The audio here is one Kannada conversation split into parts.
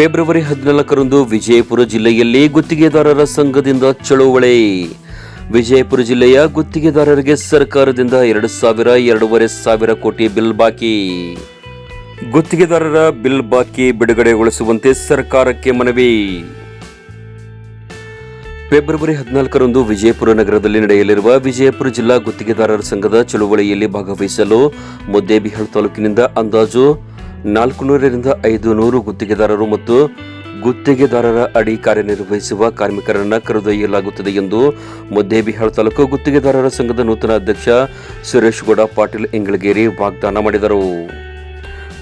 ಫೆಬ್ರವರಿ ಹದಿನಾಲ್ಕರಂದು ವಿಜಯಪುರ ಜಿಲ್ಲೆಯಲ್ಲಿ ಗುತ್ತಿಗೆದಾರರ ಸಂಘದಿಂದ ಚಳುವಳಿ. ವಿಜಯಪುರ ಜಿಲ್ಲೆಯ ಗುತ್ತಿಗೆದಾರರಿಗೆ ಸರ್ಕಾರದಿಂದ ಎರಡು ಸಾವಿರ, ಎರಡೂವರೆ ಸಾವಿರ ಕೋಟಿ ಬಿಲ್ ಬಾಕಿ. ಗುತ್ತಿಗೆದಾರರ ಬಿಲ್ ಬಾಕಿ ಬಿಡುಗಡೆಗೊಳಿಸುವಂತೆ ಸರ್ಕಾರಕ್ಕೆ ಮನವಿ. ಫೆಬ್ರವರಿ ಹದಿನಾಲ್ಕರಂದು ವಿಜಯಪುರ ನಗರದಲ್ಲಿ ನಡೆಯಲಿರುವ ವಿಜಯಪುರ ಜಿಲ್ಲಾ ಗುತ್ತಿಗೆದಾರರ ಸಂಘದ ಚಳುವಳಿಯಲ್ಲಿ ಭಾಗವಹಿಸಲು ಮುದ್ದೇಬಿಹಾಳ್ ತಾಲೂಕಿನಿಂದ ಅಂದಾಜು ನಾಲ್ಕು ನೂರರಿಂದ ಐದು ನೂರು ಗುತ್ತಿಗೆದಾರರು ಮತ್ತು ಗುತ್ತಿಗೆದಾರರ ಅಡಿ ಕಾರ್ಯನಿರ್ವಹಿಸುವ ಕಾರ್ಮಿಕರನ್ನು ಕರೆದೊಯ್ಯಲಾಗುತ್ತದೆ ಎಂದು ಮುದ್ದೇಬಿಹಾಳ್ ತಾಲೂಕು ಗುತ್ತಿಗೆದಾರರ ಸಂಘದ ನೂತನ ಅಧ್ಯಕ್ಷ ಸುರೇಶ್ ಗೌಡ ಪಾಟೀಲ್ ಇಂಗಳಗೇರಿ ವಾಗ್ದಾನ ಮಾಡಿದರು.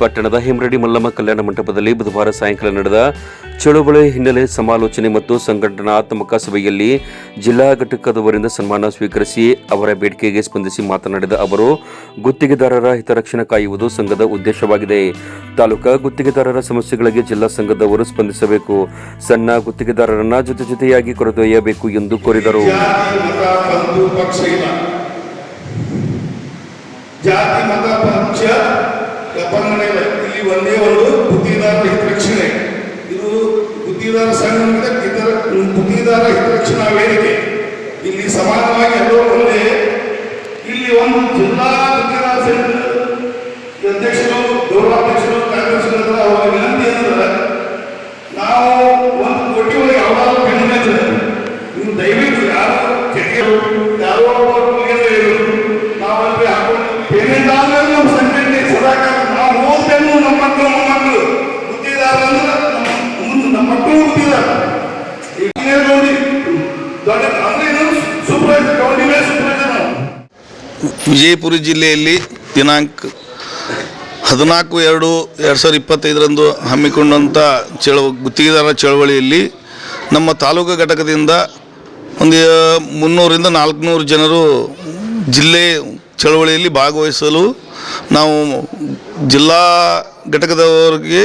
ಪಟ್ಟಣದ ಹೇಮರೆಡ್ಡಿ ಮಲ್ಲಮ್ಮ ಕಲ್ಯಾಣ ಮಂಟಪದಲ್ಲಿ ಬುಧವಾರ ಸಾಯಂಕಾಲ ನಡೆದ ಚಳುವಳಿ ಹಿನ್ನೆಲೆ ಸಮಾಲೋಚನೆ ಮತ್ತು ಸಂಘಟನಾತ್ಮಕ ಸಭೆಯಲ್ಲಿ ಜಿಲ್ಲಾ ಘಟಕದವರಿಂದ ಸನ್ಮಾನ ಸ್ವೀಕರಿಸಿ ಅವರ ಬೇಡಿಕೆಗೆ ಸ್ಪಂದಿಸಿ ಮಾತನಾಡಿದ ಅವರು, ಗುತ್ತಿಗೆದಾರರ ಹಿತರಕ್ಷಣೆ ಕಾಯುವುದು ಸಂಘದ ಉದ್ದೇಶವಾಗಿದೆ. ತಾಲೂಕಾ ಗುತ್ತಿಗೆದಾರರ ಸಮಸ್ಯೆಗಳಿಗೆ ಜಿಲ್ಲಾ ಸಂಘದವರು ಸ್ಪಂದಿಸಬೇಕು. ಸಣ್ಣ ಗುತ್ತಿಗೆದಾರರನ್ನ ಜೊತೆ ಜೊತೆಯಾಗಿ ಕರೆದೊಯ್ಯಬೇಕು ಎಂದು ಕೋರಿದರು. ಜಾತಿ ಮತ ಬಂಧು ಪಕ್ಷ ಇಲ್ಲ ಇಲ್ಲ ಒಂದೇ ಒಂದು ಗುತ್ತಿಗೆದಾರರ ಹಿತರಕ್ಷಣೆ ಇದು ಗುತ್ತಿಗೆದಾರ ಸಂಘ ಇತರ ಗುತ್ತಿಗೆದಾರ ಹಿತರಕ್ಷಣಾ ವೇದಿಕೆ ಇಲ್ಲಿ ಸಮಾನವಾಗಿ ಎಲ್ಲರೂ ಒಂದೇ, ಇಲ್ಲಿ ಒಂದು ಜಿಲ್ಲಾ ಗುತ್ತಿಗೆದಾರ ಸಂಘ ಅಧ್ಯಕ್ಷರು ಗೌರವಾಧ್ಯಕ್ಷರು ಇದ್ದಾರೆ. ಅವರ ವಿನಂತಿ ಏನಂದ್ರೆ, ನಾವು ಒಂದು ಕೋಟಿ ಒಳಗೆ ಯಾವ್ದಾದ್ರು ಇದ್ರೆ ನೀವು ದಯವಿಟ್ಟು ಯಾರು ಯಾರೋ ವಿಜಯಪುರ ಜಿಲ್ಲೆಯಲ್ಲಿ ದಿನಾಂಕ ಹದಿನಾಲ್ಕು ಎರಡು ಎರಡು ಸಾವಿರದ ಇಪ್ಪತ್ತೈದರಂದು ಹಮ್ಮಿಕೊಂಡಂಥ ಚಳವ, ಗುತ್ತಿಗೆದಾರರ ಚಳವಳಿಯಲ್ಲಿ ನಮ್ಮ ತಾಲೂಕು ಘಟಕದಿಂದ ಒಂದು ಮುನ್ನೂರಿಂದ ನಾಲ್ಕುನೂರು ಜನರು ಜಿಲ್ಲೆ ಚಳವಳಿಯಲ್ಲಿ ಭಾಗವಹಿಸಲು ನಾವು ಜಿಲ್ಲಾ ಘಟಕದವರಿಗೆ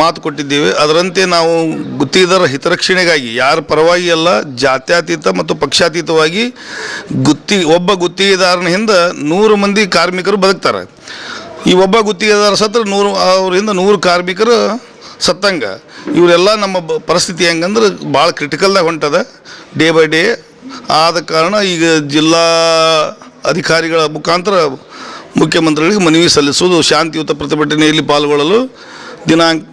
ಮಾತು ಕೊಟ್ಟಿದ್ದೇವೆ. ಅದರಂತೆ ನಾವು ಗುತ್ತಿಗೆದಾರರ ಹಿತರಕ್ಷಣೆಗಾಗಿ ಯಾರ ಪರವಾಗಿ ಅಲ್ಲ, ಜಾತ್ಯತೀತ ಮತ್ತು ಪಕ್ಷಾತೀತವಾಗಿ ಗುತ್ತಿ, ಒಬ್ಬ ಗುತ್ತಿಗೆದಾರನ ಹಿಂದೆ ನೂರು ಮಂದಿ ಕಾರ್ಮಿಕರು ಬದುಕ್ತಾರೆ. ಈ ಒಬ್ಬ ಗುತ್ತಿಗೆದಾರ ಸತ್ರ ನೂರು, ಅವರಿಂದ ನೂರು ಕಾರ್ಮಿಕರು ಸತ್ತಂಗ. ಇವರೆಲ್ಲ ನಮ್ಮ ಪರಿಸ್ಥಿತಿ ಹೆಂಗಂದ್ರೆ ಭಾಳ ಕ್ರಿಟಿಕಲ್ದಾಗ ಹೊಂಟದ. ಡೇ ಬೈ ಡೇ ಆದ ಕಾರಣ ಈಗ ಜಿಲ್ಲಾ ಅಧಿಕಾರಿಗಳ ಮುಖಾಂತರ ಮುಖ್ಯಮಂತ್ರಿಗಳಿಗೆ ಮನವಿ ಸಲ್ಲಿಸುವುದು ಶಾಂತಿಯುತ ಪ್ರತಿಭಟನೆಯಲ್ಲಿ ಪಾಲ್ಗೊಳ್ಳಲು ದಿನಾಂಕ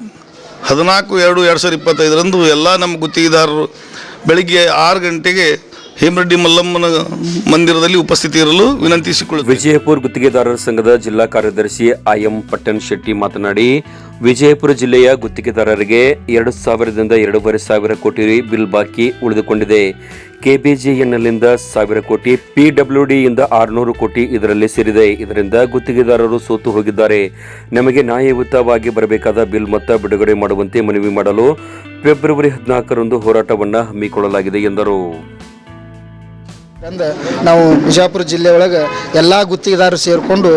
ಹದಿನಾಲ್ಕು ಎರಡು ಎರಡು ಸಾವಿರದ ಇಪ್ಪತ್ತೈದರಂದು ಎಲ್ಲ ನಮ್ಮ ಗುತ್ತಿಗೆದಾರರು ಬೆಳಿಗ್ಗೆ ಆರು ಗಂಟೆಗೆ ಹೇಮರೆಡ್ಡಿ ಮಲ್ಲಮ್ಮನ ಮಂದಿರದಲ್ಲಿ ಉಪಸ್ಥಿತಿ ಇರಲು ವಿನಂತಿಸಿಕೊಳ್ಳುತ್ತೇವೆ ವಿಜಯಪುರ ಗುತ್ತಿಗೆದಾರರ ಸಂಘದ ಜಿಲ್ಲಾ ಕಾರ್ಯದರ್ಶಿ ಐಎಂ ಪಟ್ಟಣ್ ಶೆಟ್ಟಿ ಮಾತನಾಡಿ, ವಿಜಯಪುರ ಜಿಲ್ಲೆಯ ಗುತ್ತಿಗೆದಾರರಿಗೆ ಎರಡು ಸಾವಿರದಿಂದ ಎರಡೂವರೆ ಸಾವಿರ ಕೋಟಿ ಬಿಲ್ ಬಾಕಿ ಉಳಿದುಕೊಂಡಿದೆ. ಕೆಬಿಜಿಎನ್ಎಲ್ನಿಂದ ಸಾವಿರ ಕೋಟಿ, ಪಿಡಬ್ಲ್ಯೂಡಿಯಿಂದ ಆರುನೂರು ಕೋಟಿ ಇದರಲ್ಲಿ ಸೇರಿದೆ. ಇದರಿಂದ ಗುತ್ತಿಗೆದಾರರು ಸೋತು ಹೋಗಿದ್ದಾರೆ. ನಮಗೆ ನ್ಯಾಯಯುತವಾಗಿ ಬರಬೇಕಾದ ಬಿಲ್ ಮೊತ್ತ ಬಿಡುಗಡೆ ಮಾಡುವಂತೆ ಮನವಿ ಮಾಡಲು ಫೆಬ್ರವರಿ ಹದಿನಾಲ್ಕರಂದು ಹೋರಾಟವನ್ನು ಹಮ್ಮಿಕೊಳ್ಳಲಾಗಿದೆ ಎಂದರು. ಅಂದ ನಾವು ಬಿಜಾಪುರ ಜಿಲ್ಲೆ ಒಳಗೆ ಎಲ್ಲ ಗುತ್ತಿಗೆದಾರರು ಸೇರಿಕೊಂಡು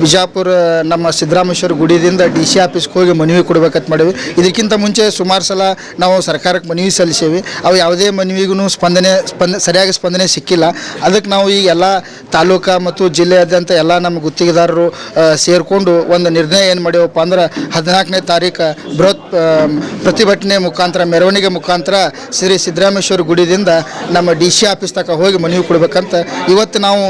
ಬಿಜಾಪುರ ನಮ್ಮ ಸಿದ್ದರಾಮೇಶ್ವರ ಗುಡಿದಿಂದ ಡಿ ಸಿ ಆಫೀಸ್ಗೆ ಹೋಗಿ ಮನವಿ ಕೊಡ್ಬೇಕಂತ ಮಾಡೀವಿ ಇದಕ್ಕಿಂತ ಮುಂಚೆ ಸುಮಾರು ಸಲ ನಾವು ಸರ್ಕಾರಕ್ಕೆ ಮನವಿ ಸಲ್ಲಿಸೇವಿ ಅವು ಯಾವುದೇ ಮನವಿಗೂ ಸ್ಪಂದನೆ, ಸ್ಪಂದ, ಸರಿಯಾಗಿ ಸ್ಪಂದನೆ ಸಿಕ್ಕಿಲ್ಲ. ಅದಕ್ಕೆ ನಾವು ಈಗ ಎಲ್ಲ ತಾಲೂಕ ಮತ್ತು ಜಿಲ್ಲೆಯಾದ್ಯಂತ ಎಲ್ಲ ನಮ್ಮ ಗುತ್ತಿಗೆದಾರರು ಸೇರಿಕೊಂಡು ಒಂದು ನಿರ್ಣಯ ಏನು ಮಾಡ್ಯವಪ್ಪ ಅಂದ್ರೆ ಹದಿನಾಲ್ಕನೇ ತಾರೀಕು ಬೃಹತ್ ಪ್ರತಿಭಟನೆ ಮುಖಾಂತರ, ಮೆರವಣಿಗೆ ಮುಖಾಂತರ ಶ್ರೀ ಸಿದ್ದರಾಮೇಶ್ವರ ಗುಡಿದಿಂದ ನಮ್ಮ ಡಿ ಸಿ ಆಫೀಸ್ ತನಕ ಹೋಗಿ ಮನವಿ ಕೊಡ್ಬೇಕಂತ ಇವತ್ತು ನಾವು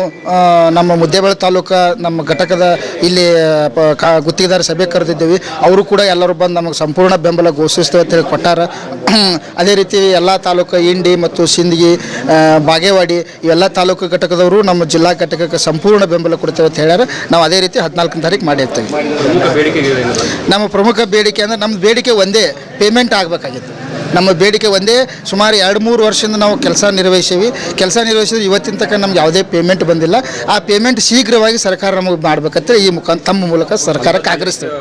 ನಮ್ಮ ಮುದ್ದೇಬಳ ತಾಲೂಕು ನಮ್ಮ ಘಟಕದ ಇಲ್ಲಿ ಕಾ ಗುತ್ತಿಗೆದಾರ ಸಭೆ ಕರೆದಿದ್ದೇವೆ. ಅವರು ಕೂಡ ಎಲ್ಲರೂ ಬಂದು ನಮಗೆ ಸಂಪೂರ್ಣ ಬೆಂಬಲ ಘೋಷಿಸ್ತೇವೆ ಅಂತ ಹೇಳಿ ಕೊಟ್ಟಾರ. ಅದೇ ರೀತಿ ಎಲ್ಲ ತಾಲೂಕು ಇಂಡಿ ಮತ್ತು ಸಿಂದಗಿ ಬಾಗೇವಾಡಿ ಇವೆಲ್ಲ ತಾಲೂಕು ಘಟಕದವರು ನಮ್ಮ ಜಿಲ್ಲಾ ಘಟಕಕ್ಕೆ ಸಂಪೂರ್ಣ ಬೆಂಬಲ ಕೊಡ್ತೇವೆ ಅಂತ ಹೇಳ್ಯಾರ. ನಾವು ಅದೇ ರೀತಿ ಹದಿನಾಲ್ಕನೇ ತಾರೀಕು ಮಾಡಿರ್ತೇವೆ ನಮ್ಮ ಪ್ರಮುಖ ಬೇಡಿಕೆ ಅಂದರೆ ನಮ್ಮ ಬೇಡಿಕೆ ಒಂದೇ ಪೇಮೆಂಟ್ ಆಗಬೇಕಾಗಿತ್ತು. ನಮ್ಮ ಬೇಡಿಕೆ ಒಂದೇ, ಸುಮಾರು ಎರಡು ಮೂರು ವರ್ಷದಿಂದ ನಾವು ಕೆಲಸ ನಿರ್ವಹಿಸೀವಿ. ಕೆಲಸ ನಿರ್ವಹಿಸಿದ್ರೆ ಇವತ್ತಿನ ತನಕ ನಮ್ಗೆ ಯಾವುದೇ ಪೇಮೆಂಟ್ ಬಂದಿಲ್ಲ. ಆ ಪೇಮೆಂಟ್ ಶೀಘ್ರವಾಗಿ ಸರ್ಕಾರ ನಮಗೆ ಮಾಡಬೇಕಂತ ಈ ಮುಖ, ತಮ್ಮ ಮೂಲಕ ಸರ್ಕಾರಕ್ಕೆ ಆಗ್ರಹಿಸ್ತೇವೆ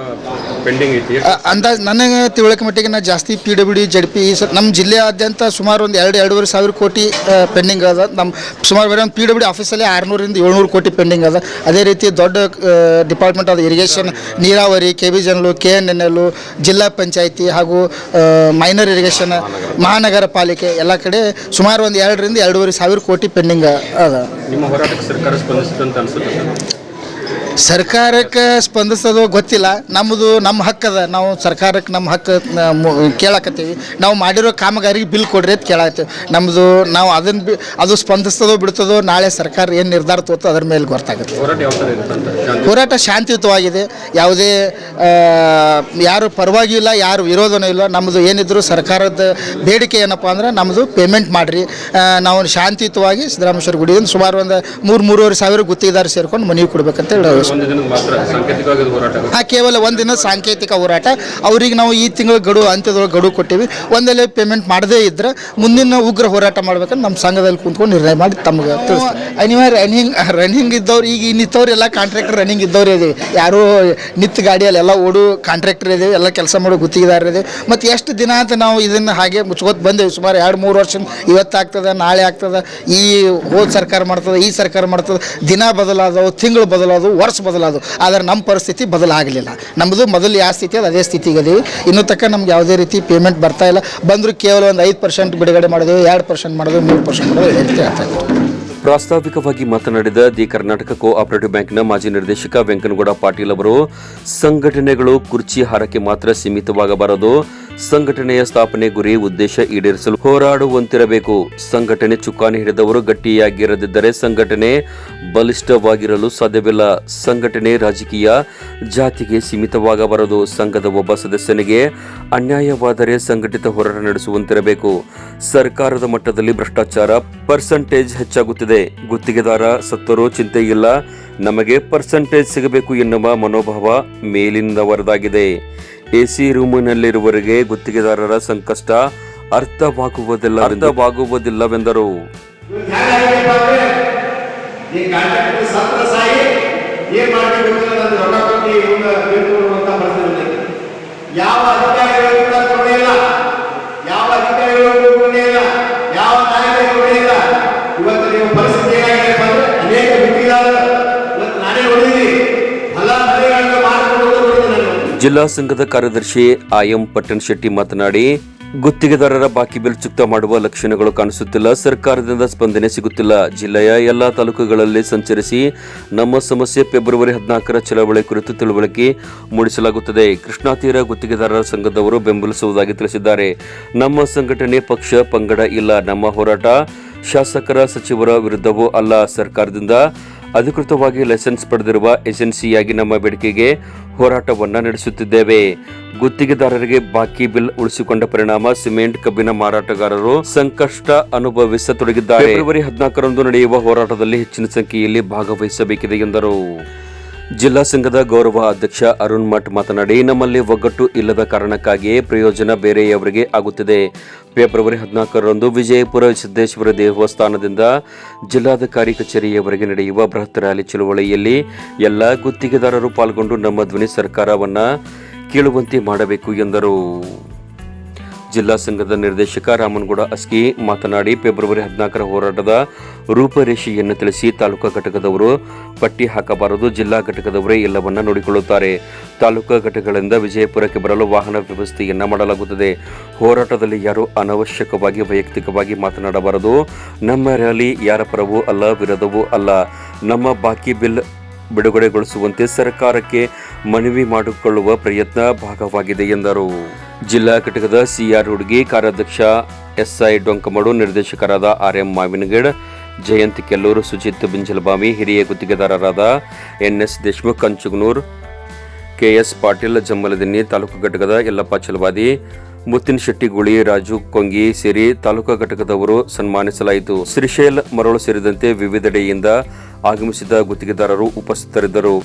ಅ- ಅಂದಾಜು ನನಗೆ ತಿಳುವಳಿಕೆ ಮಟ್ಟಿಗೆ ನಾ ಜಾಸ್ತಿ P W D Z P sir ನಮ್ಮ ಜಿಲ್ಲೆಯಾದ್ಯಂತ ಸುಮಾರು ಒಂದು ಎರಡು ಎರಡೂವರೆ ಸಾವಿರ ಕೋಟಿ ಪೆಂಡಿಂಗ್ ಅದ. ನಮ್ಮ ಸುಮಾರು ಬೇರೆ ಒಂದು ಪಿ ಡಬ್ಲ್ಯೂ ಡಿ ಆಫೀಸಲ್ಲಿ ಆರುನೂರಿಂದ ಏಳ್ನೂರು ಕೋಟಿ ಪೆಂಡಿಂಗ್ ಅದ. ಅದೇ ರೀತಿ ದೊಡ್ಡ ಡಿಪಾರ್ಟ್ಮೆಂಟ್ ಆದ ಇರಿಗೇಷನ್ ನೀರಾವರಿ ಕೆ ಬಿ ಜನರು ಕೆ ಎನ್ ಎನ್ ಎಲ್ ಜಿಲ್ಲಾ ಪಂಚಾಯಿತಿ ಹಾಗೂ ಮೈನರ್ ಇರಿಗೇಷನ್ ಮಹಾನಗರ ಪಾಲಿಕೆ ಎಲ್ಲ ಕಡೆ ಸುಮಾರು ಒಂದು ಎರಡರಿಂದ ಎರಡೂವರೆ ಸಾವಿರ ಕೋಟಿ ಪೆಂಡಿಂಗ್ ಅದ. ನಿಮ್ಮ ಹೋರಾಟಕ್ಕೆ ಸರ್ಕಾರ ಸ್ಪಂದಿಸಿದಂತ ಅನಿಸುತ್ತೆ ಸರ್ಕಾರಕ್ಕೆ ಸ್ಪಂದಿಸೋದು ಗೊತ್ತಿಲ್ಲ. ನಮ್ಮದು ನಮ್ಮ ಹಕ್ಕದ. ನಾವು ಸರ್ಕಾರಕ್ಕೆ ನಮ್ಮ ಹಕ್ಕ ಕೇಳಕತ್ತೀವಿ. ನಾವು ಮಾಡಿರೋ ಕಾಮಗಾರಿಗೆ ಬಿಲ್ ಕೊಡ್ರಿ ಅಂತ ಕೇಳತ್ತೀವಿ ನಮ್ಮದು ನಾವು ಅದನ್ನು ಬಿ, ಅದು ಸ್ಪಂದಿಸ್ತದೋ ಬಿಡ್ತದೋ ನಾಳೆ ಸರ್ಕಾರ ಏನು ನಿರ್ಧಾರ ತೋತೋ ಅದ್ರ ಮೇಲೆ ಗೊತ್ತಾಗುತ್ತೆ. ಹೋರಾಟ ಶಾಂತಿಯುತವಾಗಿದೆ. ಯಾವುದೇ ಯಾರು ಪರವಾಗಿಲ್ಲ, ಯಾರು ವಿರೋಧನೂ ಇಲ್ಲ. ನಮ್ಮದು ಏನಿದ್ರು ಸರ್ಕಾರದ ಬೇಡಿಕೆ ಏನಪ್ಪ ಅಂದ್ರೆ ನಮ್ಮದು ಪೇಮೆಂಟ್ ಮಾಡಿರಿ. ನಾವು ಶಾಂತಿಯುತವಾಗಿ ಸಿದ್ದರಾಮೇಶ್ವರ ಗುಡಿಯಿಂದ ಸುಮಾರು ಒಂದು ಮೂರು, ಮೂರುವರೆ ಸಾವಿರ ಗುತ್ತಿಗೆದಾರ ಸೇರ್ಕೊಂಡು ಮನವಿ ಕೊಡ್ಬೇಕಂತ ಹೇಳಿ ಒಂದು ದಿನದ ಮಾತ್ರ ಇದು ಆ, ಕೇವಲ ಒಂದಿನ ಸಾಂಕೇತಿಕ ಹೋರಾಟ. ಅವ್ರಿಗೆ ನಾವು ಈ ತಿಂಗಳ ಗಡು, ಅಂತ್ಯದೊಳಗೆ ಗಡು ಕೊಟ್ಟಿವಿ. ಒಂದಲ್ಲೇ ಪೇಮೆಂಟ್ ಮಾಡದೇ ಇದ್ರೆ ಮುಂದಿನ ಉಗ್ರ ಹೋರಾಟ ಮಾಡ್ಬೇಕಂತ ನಮ್ಮ ಸಂಘದಲ್ಲಿ ಕುಂತ್ಕೊಂಡು ನಿರ್ಣಯ ಮಾಡಿ ತಮ್ಗೆ ಅನಿವಾರ್ಯ ರನ್ನಿಂಗ್ ರನ್ನಿಂಗ್ ಇದ್ದವ್ರು, ಈಗ ನಿಂತವ್ರು ಎಲ್ಲ ಕಾಂಟ್ರಾಕ್ಟರ್ ರನ್ನಿಂಗ್ ಇದ್ದವ್ರು ಇದ್ದೀವಿ ಯಾರು ನಿತ್ ಗಾಡಿಯಲ್ಲಿ ಎಲ್ಲ ಓಡು ಕಾಂಟ್ರಾಕ್ಟರ್ ಇದ್ದೀವಿ ಎಲ್ಲ ಕೆಲಸ ಮಾಡೋ ಗುತ್ತಿಗೆದಾರ ಇದೆ ಮತ್ತು ಎಷ್ಟು ದಿನ ಅಂತ ನಾವು ಇದನ್ನು ಹಾಗೆ ಮುಚ್ಕೋತ ಬಂದೇವಿ. ಸುಮಾರು ಎರಡು, ಮೂರು ವರ್ಷ ಇವತ್ತಾಗ್ತದೆ, ನಾಳೆ ಆಗ್ತದೆ. ಈ ಹೋದ ಸರ್ಕಾರ ಮಾಡ್ತದೆ, ಈ ಸರ್ಕಾರ ಮಾಡ್ತದೆ. ದಿನ ಬದಲಾದವು, ತಿಂಗಳು ಬದಲಾದವು, ವರ್ಷ ಬದಲಾದವು ಆದರೆ ನಮ್ಮ ಪರಿಸ್ಥಿತಿ ಬದಲಾಗಲಿಲ್ಲ. ನಮ್ಮದು ಮೊದಲು ಯಾವ ಸ್ಥಿತಿ ಅದು ಅದೇ ಸ್ಥಿತಿಗೆ ಅದೀವಿ ಇನ್ನು ತಕ್ಕ ನಮ್ಗೆ ಯಾವುದೇ ರೀತಿ ಪೇಮೆಂಟ್ ಬರ್ತಾ ಇಲ್ಲ. ಬಂದರೂ ಕೇವಲ ಒಂದು ಐದು ಪರ್ಸೆಂಟ್ ಬಿಡುಗಡೆ ಮಾಡಿದೆವು, ಎರಡು ಪರ್ಸೆಂಟ್ ಮಾಡಿದೆವು, ಮೂರು ಪರ್ಸೆಂಟ್ ಮಾಡಿದೆವು, ಹೇಳ್ತಾ ಇದ್ದಾರೆ ಪ್ರಾಸ್ತಾವಿಕವಾಗಿ ಮಾತನಾಡಿದ ದಿ ಕರ್ನಾಟಕ ಕೋ ಆಪರೇಟಿವ್ ಬ್ಯಾಂಕ್ನ ಮಾಜಿ ನಿರ್ದೇಶಕ ವೆಂಕನಗೌಡ ಪಾಟೀಲ್ ಅವರು, ಸಂಘಟನೆಗಳು ಕುರ್ಚಿ ಹಾರಕ್ಕೆ ಮಾತ್ರ ಸೀಮಿತವಾಗಬಾರದು, ಸಂಘಟನೆಯ ಸ್ಥಾಪನೆ ಗುರಿ ಉದ್ದೇಶ ಈಡೇರಿಸಲು ಹೋರಾಡುವಂತಿರಬೇಕು. ಸಂಘಟನೆ ಚುಕ್ಕಾಣಿ ಹಿಡಿದವರು ಗಟ್ಟಿಯಾಗಿರದಿದ್ದರೆ ಸಂಘಟನೆ ಬಲಿಷ್ಠವಾಗಿರಲು ಸಾಧ್ಯವಿಲ್ಲ. ಸಂಘಟನೆ ರಾಜಕೀಯ ಜಾತಿಗೆ ಸೀಮಿತವಾಗಬಾರದು. ಸಂಘದ ಒಬ್ಬ ಸದಸ್ಯನಿಗೆ ಅನ್ಯಾಯವಾದರೆ ಸಂಘಟಿತ ಹೋರಾಟ ನಡೆಸುವಂತಿರಬೇಕು. ಸರ್ಕಾರದ ಮಟ್ಟದಲ್ಲಿ ಭ್ರಷ್ಟಾಚಾರ ಪರ್ಸೆಂಟೇಜ್ ಹೆಚ್ಚಾಗುತ್ತಿದೆ. ಗುತ್ತಿಗೆದಾರ ಸತ್ತರೂ ಚಿಂತೆ ಇಲ್ಲ ನಮಗೆ ಪರ್ಸೆಂಟೇಜ್ ಸಿಗಬೇಕು ಎನ್ನುವ ಮನೋಭಾವ ಮೇಲಿನವರದಾಗಿದೆ ಎಸಿ ರೂಮಿನಲ್ಲಿರುವವರಿಗೆ ಗುತ್ತಿಗೆದಾರರ ಸಂಕಷ್ಟ ಅರ್ಥವಾಗುವುದಿಲ್ಲ ಅರ್ಥವಾಗುವುದಿಲ್ಲವೆಂದರು ರೊಕ್ಕ ಕೊಟ್ಟು ಇವ್ನ ಬೀಳ್ಕೊಡುವಂತ ಪರಿಸ್ಥಿತಿ ಇದೆ. ಯಾವ ಅಧಿಕಾರಿಗಳು ಕೂಡ ಕೊಡೇ ಇಲ್ಲ ಯಾವ ಅಧಿಕಾರಿಗಳು ಕೊಡೇ ಇಲ್ಲ ಯಾವ ನಾಯಕರು ಕೊಡೇ ಇಲ್ಲ ಇವತ್ತು ನೀವು ಪರಿಸ್ಥಿತಿ ಏನಾಗಿದೆ ಅಂದ್ರೆ ಅನೇಕ ಗುತ್ತಿಗೆದಾರರು ಇವತ್ತು ನಾನೇ ಹೊಡಿದೀನಿ ಎಲ್ಲ ಮನೆಗಳನ್ನು ಮಾಡಿಕೊಂಡು ಹೊಡಿದ್ದೀನಿ ನಾನು ಜಿಲ್ಲಾ ಸಂಘದ ಕಾರ್ಯದರ್ಶಿ ಆಯಂ ಪಟ್ಟಣ ಶೆಟ್ಟಿ ಮಾತನಾಡಿ, ಗುತ್ತಿಗೆದಾರರ ಬಾಕಿ ಬಿಲ್ ಚುಕ್ತ ಮಾಡುವ ಲಕ್ಷಣಗಳು ಕಾಣಿಸುತ್ತಿಲ್ಲ, ಸರ್ಕಾರದಿಂದ ಸ್ಪಂದನೆ ಸಿಗುತ್ತಿಲ್ಲ. ಜಿಲ್ಲೆಯ ಎಲ್ಲಾ ತಾಲೂಕುಗಳಲ್ಲಿ ಸಂಚರಿಸಿ ನಮ್ಮ ಸಮಸ್ಯೆ ಫೆಬ್ರವರಿ ಹದಿನಾಲ್ಕರ ಚಳವಳಿ ಕುರಿತು ತಿಳುವಳಿಕೆ ಮೂಡಿಸಲಾಗುತ್ತದೆ. ಕೃಷ್ಣಾ ತೀರ ಗುತ್ತಿಗೆದಾರರ ಸಂಘದವರು ಬೆಂಬಲಿಸುವುದಾಗಿ ತಿಳಿಸಿದ್ದಾರೆ. ನಮ್ಮ ಸಂಘಟನೆ ಪಕ್ಷ ಪಂಗಡ ಇಲ್ಲ, ನಮ್ಮ ಹೋರಾಟ ಶಾಸಕರ ಸಚಿವರ ವಿರುದ್ಧವೂ ಅಲ್ಲ. ಸರ್ಕಾರದಿಂದ ಅಧಿಕೃತವಾಗಿ ಲೈಸೆನ್ಸ್ ಪಡೆದಿರುವ ಏಜೆನ್ಸಿಯಾಗಿ ನಮ್ಮ ಬೇಡಿಕೆಗೆ ಹೋರಾಟವನ್ನ ನಡೆಸುತ್ತಿದ್ದೇವೆ. ಗುತ್ತಿಗೆದಾರರಿಗೆ ಬಾಕಿ ಬಿಲ್ ಉಳಿಸಿಕೊಂಡ ಪರಿಣಾಮ ಸಿಮೆಂಟ್ ಕಬ್ಬಿನ ಮಾರಾಟಗಾರರು ಸಂಕಷ್ಟ ಅನುಭವಿಸತೊಡಗಿದ್ದಾರೆ. ಫೆಬ್ರವರಿ ಹದಿನಾಲ್ಕರಂದು ನಡೆಯುವ ಹೋರಾಟದಲ್ಲಿ ಹೆಚ್ಚಿನ ಸಂಖ್ಯೆಯಲ್ಲಿ ಭಾಗವಹಿಸಬೇಕಿದೆ ಎಂದರು. ಜಿಲ್ಲಾ ಸಂಘದ ಗೌರವ ಅಧ್ಯಕ್ಷ ಅರುಣ್ ಮಠ್ ಮಾತನಾಡಿ, ನಮ್ಮಲ್ಲಿ ಒಗ್ಗಟ್ಟು ಇಲ್ಲದ ಕಾರಣಕ್ಕಾಗಿಯೇ ಪ್ರಯೋಜನ ಬೇರೆಯವರಿಗೆ ಆಗುತ್ತಿದೆ. ಫೆಬ್ರವರಿ ಹದಿನಾಲ್ಕರಂದು ವಿಜಯಪುರ ಸಿದ್ದೇಶ್ವರ ದೇವಸ್ಥಾನದಿಂದ ಜಿಲ್ಲಾಧಿಕಾರಿ ಕಚೇರಿಯವರೆಗೆ ನಡೆಯುವ ಬೃಹತ್ ರ್ಯಾಲಿ ಚಳುವಳಿಯಲ್ಲಿ ಎಲ್ಲ ಗುತ್ತಿಗೆದಾರರು ಪಾಲ್ಗೊಂಡು ನಮ್ಮ ಧ್ವನಿ ಸರ್ಕಾರವನ್ನು ಕೇಳುವಂತೆ ಮಾಡಬೇಕು ಎಂದರು. ಜಿಲ್ಲಾ ಸಂಘದ ನಿರ್ದೇಶಕ ರಾಮನಗೌಡ ಅಸ್ಕಿ ಮಾತನಾಡಿ, ಫೆಬ್ರವರಿ ಹದಿನಾಲ್ಕರ ಹೋರಾಟದ ರೂಪರೇಷೆಯನ್ನು ತಿಳಿಸಿ ತಾಲೂಕಾ ಘಟಕದವರು ಪಟ್ಟಿ ಹಾಕಬಾರದು, ಜಿಲ್ಲಾ ಘಟಕದವರೇ ಎಲ್ಲವನ್ನ ನೋಡಿಕೊಳ್ಳುತ್ತಾರೆ. ತಾಲೂಕಾ ಘಟಕಗಳಿಂದ ವಿಜಯಪುರಕ್ಕೆ ಬರಲು ವಾಹನ ವ್ಯವಸ್ಥೆಯನ್ನ ಮಾಡಲಾಗುತ್ತದೆ. ಹೋರಾಟದಲ್ಲಿ ಯಾರು ಅನವಶ್ಯಕವಾಗಿ, ವೈಯಕ್ತಿಕವಾಗಿ ಮಾತನಾಡಬಾರದು. ನಮ್ಮ ರ್ಯಾಲಿ ಯಾರ ಪರವೂ ಅಲ್ಲ, ವಿರೋಧವೂ ಅಲ್ಲ. ನಮ್ಮ ಬಾಕಿ ಬಿಲ್ ಬಿಡುಗಡೆಗೊಳಿಸುವಂತೆ ಸರ್ಕಾರಕ್ಕೆ ಮನವಿ ಮಾಡಿಕೊಳ್ಳುವ ಪ್ರಯತ್ನ ಭಾಗವಾಗಿದೆ ಎಂದರು. ಜಿಲ್ಲಾ ಘಟಕದ ಸಿಆರ್ ಹುಡುಗಿ ಕಾರ್ಯಾಧ್ಯಕ್ಷ ಎಸ್ಐ ಡೊಂಕಮಡು, ನಿರ್ದೇಶಕರಾದ ಆರ್ ಎಂ ಮಾವಿನಗಡ್, ಜಯಂತ್ ಕೆಲ್ಲೂರು ಸುಜಿತ್ ಬಿಂಜಲಬಾವಿ ಹಿರಿಯ ಗುತ್ತಿಗೆದಾರರಾದ N S Deshmukh, Kanchuganur, K S Patil, Jammaladinni taluk ಘಟಕದ ಯಲ್ಲಪ್ಪ ಚಲವಾದಿ, ಮುತ್ತಿನ ಶೆಟ್ಟಿ ಗುಳಿ ರಾಜು ಕೊಂಗಿ ಸೇರಿ ತಾಲೂಕಾ ಘಟಕದವರು ಸನ್ಮಾನಿಸಲಾಯಿತು. ಶ್ರೀಶೈಲ್ ಮರಳು ಸೇರಿದಂತೆ ವಿವಿಧೆಡೆಯಿಂದ ಆಗಮಿಸಿದ ಗುತ್ತಿಗೆದಾರರು ಉಪಸ್ಥಿತರಿದ್ದರು.